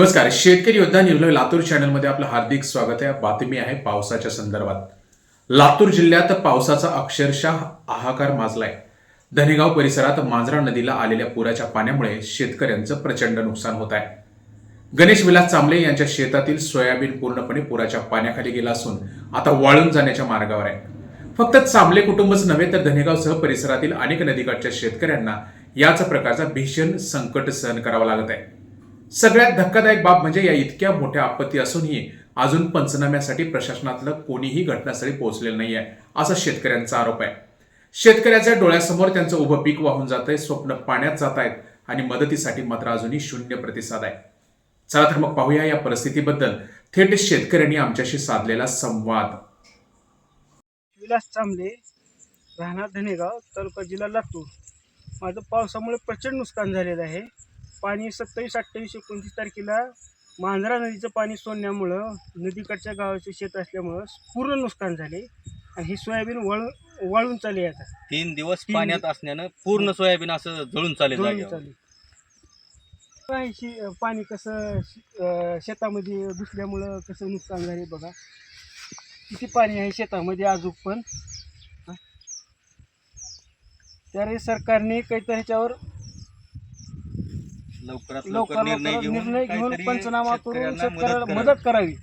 नमस्कार. शेतकरी योद्धा न्यूज लातूर चॅनलमध्ये आपलं हार्दिक स्वागत आहे. बातमी आहे पावसाच्या संदर्भात. लातूर जिल्ह्यात पावसाचा अक्षरशः हाहाकार माजलाय. धनेगाव परिसरात मांजरा नदीला आलेल्या पुराच्या पाण्यामुळे शेतकऱ्यांचं प्रचंड नुकसान होत आहे. गणेश विलास चांबले यांच्या शेतातील सोयाबीन पूर्णपणे पुराच्या पाण्याखाली गेला असून आता वाळून जाण्याच्या मार्गावर आहे. फक्त चांबले कुटुंबच नव्हे तर धनेगावसह परिसरातील अनेक नदीकाठच्या शेतकऱ्यांना याच प्रकारचा भीषण संकट सहन करावा लागत आहे. सगळ्यात धक्कादायक बाब म्हणजे या इतक्या मोठ्या आपत्ती असूनही अजून पंचनाम्यासाठी प्रशासनातलं कोणीही घटनास्थळी पोहोचलेलं नाही आहे असा शेतकऱ्यांचा आरोप आहे. शेतकऱ्याच्या डोळ्यासमोर त्यांचं उभं पीक वाहून जात आहे स्वप्न पाण्यात जात आहेत आणि मदतीसाठी मात्र अजूनही शून्य प्रतिसाद आहे. चला तर मग पाहूया या परिस्थितीबद्दल. थेट शेतकऱ्यांनी आमच्याशी साधलेला संवाद. विलास चांबले राहणार धनेगाव तालुका जिल्हा लातूर. माझं पावसामुळे प्रचंड नुकसान झालेलं आहे. पाणी सत्तावीस अठ्ठावीस एकोणतीस तारखेला मांजरा नदीचं पाणी सोडण्यामुळं नदीकडच्या गावाचे शेत असल्यामुळं पूर्ण नुकसान झाले. आणि ही सोयाबीन वळ वाळून चालली आता. तीन दिवस तीन पाण्यात असण्यानं पूर्ण सोयाबीन असं जळून चालेल जळून जागेवर. चालली. काय शे- पाणी कसं अं, शेतामध्ये घुसल्यामुळं कसं नुकसान झाले बघा. किती पाणी आहे शेतामध्ये अजून पण? हा? त्यामुळे सरकारने काहीतरी ह्याच्यावर लवकरात लवकर निर्णय घेऊन निर्णय घेऊन काहीतरी पंचनामा करून शेतकऱ्यांना शेतकऱ्याला मदत मदत करावी.